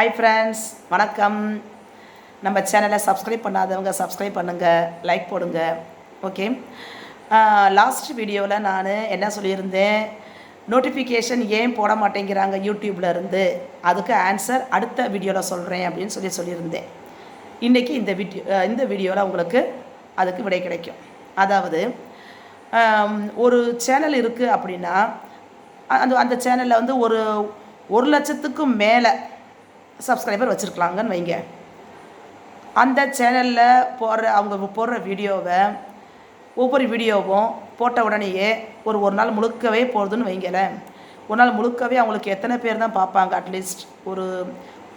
Hi friends வணக்கம். நம்ம சேனலை சப்ஸ்கிரைப் பண்ணாதவங்க சப்ஸ்கிரைப் பண்ணுங்கள் லைக் போடுங்க. ஓகே லாஸ்ட் வீடியோவில் நான் என்ன சொல்லியிருந்தேன்? நோட்டிஃபிகேஷன் ஏன் போட மாட்டேங்கிறாங்க யூடியூப்பில் இருந்து? அதுக்கு ஆன்சர் அடுத்த வீடியோவில் சொல்கிறேன் அப்படின்னு சொல்லி சொல்லியிருந்தேன். இன்றைக்கி இந்த வீடியோ இந்த வீடியோவில் உங்களுக்கு அதுக்கு விடை கிடைக்கும். அதாவது ஒரு சேனல் இருக்குது அப்படின்னா அந்த அந்த சேனலில் வந்து ஒரு ஒரு லட்சத்துக்கும் மேலே சப்ஸ்கிரைபர் வச்சுருக்கலாங்கன்னு வைங்க. அந்த சேனலில் போடுற அவங்க போடுற வீடியோவை ஒவ்வொரு வீடியோவும் போட்ட உடனேயே ஒரு ஒரு நாள் முழுக்கவே போகுதுன்னு வைங்களேன் ஒரு நாள் முழுக்கவே அவங்களுக்கு எத்தனை பேர் தான் பார்ப்பாங்க? அட்லீஸ்ட் ஒரு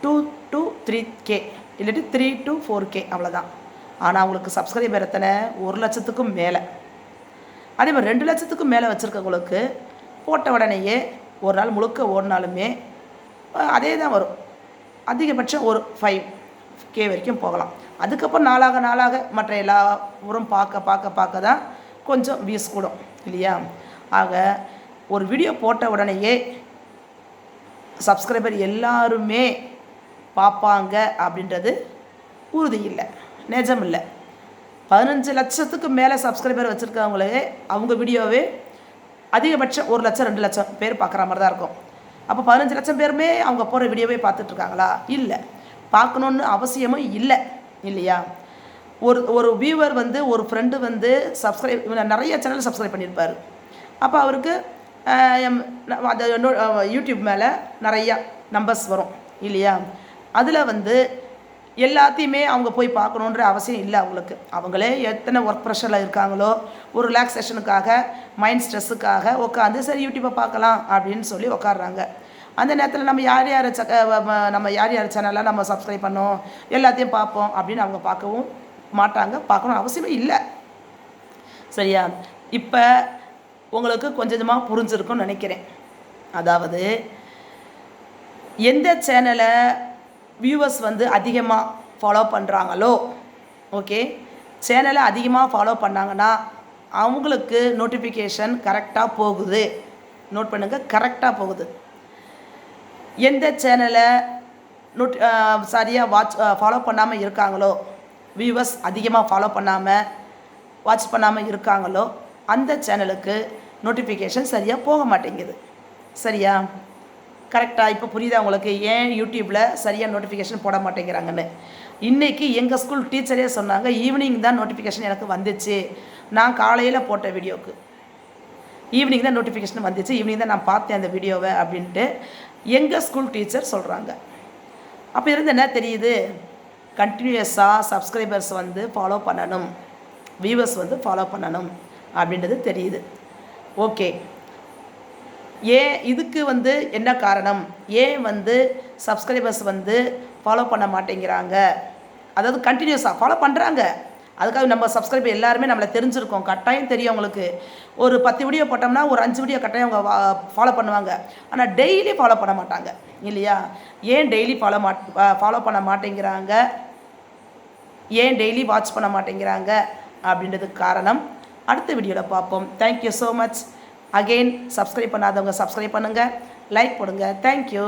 டூ டூ த்ரீ கே இல்லாட்டி த்ரீ டு ஃபோர் கே அவ்வளோதான் ஆனால் அவங்களுக்கு சப்ஸ்கிரைபர் எத்தனை? ஒரு லட்சத்துக்கும் மேலே. அதே மாதிரி ரெண்டு லட்சத்துக்கும் மேலே வச்சுருக்கவங்களுக்கு போட்ட உடனேயே ஒரு நாள் முழுக்க ஓடினாலுமே அதே தான் வரும். அதிகபட்சம் ஒரு ஃபைவ் கே வரைக்கும் போகலாம். அதுக்கப்புறம் நாளாக நாளாக மற்ற எல்லா ஊரும் பார்க்க பார்க்க பார்க்க தான் கொஞ்சம் வியூஸ் கூடும் இல்லையா? ஆக ஒரு வீடியோ போட்ட உடனேயே சப்ஸ்கிரைபர் எல்லாருமே பார்ப்பாங்க அப்படின்றது உறுதி இல்லை நிஜம் இல்லை. பதினஞ்சு லட்சத்துக்கு மேலே சப்ஸ்கிரைபர் வச்சுருக்கவங்களே அவங்க வீடியோவே அதிகபட்சம் ஒரு லட்சம் ரெண்டு லட்சம் பேர் பார்க்குற மாதிரி தான் இருக்கும். அப்போ பதினஞ்சு லட்சம் பேருமே அவங்க போகிற வீடியோவே பார்த்துட்ருக்காங்களா? இல்லை. பார்க்கணுன்னு அவசியமும் இல்லை. இல்லையா? ஒரு ஒரு வியூவர் வந்து ஒரு ஃப்ரெண்டு வந்து சப்ஸ்கிரைப் நிறைய சேனல் சப்ஸ்கிரைப் பண்ணியிருப்பார். அப்போ அவருக்கு எம், அது யூடியூப் மேலே நிறையா நம்பர்ஸ் வரும். இல்லையா? அதில் வந்து எல்லாத்தையுமே அவங்க போய் பார்க்கணுன்ற அவசியம் இல்லை அவங்களுக்கு. அவங்களே எத்தனை ஒர்க் ப்ரெஷரில் இருக்காங்களோ ஒரு ரிலாக்ஸேஷனுக்காக மைண்ட் ஸ்ட்ரெஸ்ஸுக்காக உட்காந்து சரி யூடியூப்பை பார்க்கலாம் அப்படின்னு சொல்லி உட்காடுறாங்க அந்த நேரத்தில் நம்ம யார் யார் ச நம்ம யார் யார் சேனலாக நம்ம சப்ஸ்கிரைப் பண்ணோம் எல்லாத்தையும் பார்ப்போம் அப்படின்னு அவங்க பார்க்கவும் மாட்டாங்க பார்க்கணும் அவசியமே இல்லை. சரியா? இப்போ உங்களுக்கு கொஞ்சம் கொஞ்சமாக புரிஞ்சிருக்கும்னு நினைக்கிறேன். அதாவது எந்த சேனலை வியூவர்ஸ் வந்து அதிகமாக ஃபாலோ பண்ணுறாங்களோ ஓகே சேனலை அதிகமாக ஃபாலோ பண்ணாங்கன்னா அவங்களுக்கு நோட்டிஃபிகேஷன் கரெக்டாக போகுது. நோட் பண்ணுங்கள் கரெக்டாக போகுது. எந்த சேனலை நோட் சரியாக வாட்ச் ஃபாலோ பண்ணாமல் இருக்காங்களோ வியூவர்ஸ் அதிகமாக ஃபாலோ பண்ணாமல் வாட்ச் பண்ணாமல் இருக்காங்களோ அந்த சேனலுக்கு நோட்டிஃபிகேஷன் சரியாக போக மாட்டேங்குது. சரியா? கரெக்டாக இப்போ புரியுதா உங்களுக்கு? ஏன் யூடியூப்பில் சரியாக நோட்டிஃபிகேஷன் போட மாட்டேங்கிறாங்கன்னு? இன்றைக்கி எங்கள் ஸ்கூல் டீச்சரே சொன்னாங்க ஈவினிங் தான் நோட்டிஃபிகேஷன் எனக்கு வந்துச்சு. நான் காலையில் போட்ட வீடியோவுக்கு ஈவினிங் தான் நோட்டிஃபிகேஷன் வந்துச்சு. ஈவினிங் தான் நான் பார்த்தேன் அந்த வீடியோவை அப்படின்ட்டு எங்கள் ஸ்கூல் டீச்சர் சொல்கிறாங்க அப்போ இருந்து என்ன தெரியுது? கண்டினியூஸாக சப்ஸ்கிரைபர்ஸ் வந்து ஃபாலோ பண்ணணும். வியூவர்ஸ் வந்து ஃபாலோ பண்ணணும் அப்படின்றது தெரியுது. ஓகே ஏன் இதுக்கு வந்து என்ன காரணம்? ஏன் வந்து சப்ஸ்கிரைபர்ஸ் வந்து ஃபாலோ பண்ண மாட்டேங்கிறாங்க? அதாவது கண்டினியூஸாக ஃபாலோ பண்ணுறாங்க அதுக்காக நம்ம சப்ஸ்கிரைபர் எல்லாருமே நம்மளை தெரிஞ்சிருக்கோம். கட்டாயம் தெரியும் அவங்களுக்கு. ஒரு பத்து வீடியோ போட்டோம்னா ஒரு அஞ்சு வீடியோ கட்டாயம் அவங்க ஃபாலோ பண்ணுவாங்க. ஆனால் டெய்லி ஃபாலோ பண்ண மாட்டாங்க. இல்லையா? ஏன் டெய்லி ஃபாலோ மாட் ஃபாலோ பண்ண மாட்டேங்கிறாங்க? ஏன் டெய்லி வாட்ச் பண்ண மாட்டேங்கிறாங்க? அப்படின்றதுக்கு காரணம். அடுத்த வீடியோவில் பார்ப்போம். Thank you so much again subscribe பண்ணாதவங்க சப்ஸ்கிரைப் பண்ணுங்கள் லைக் போடுங்க. Thank you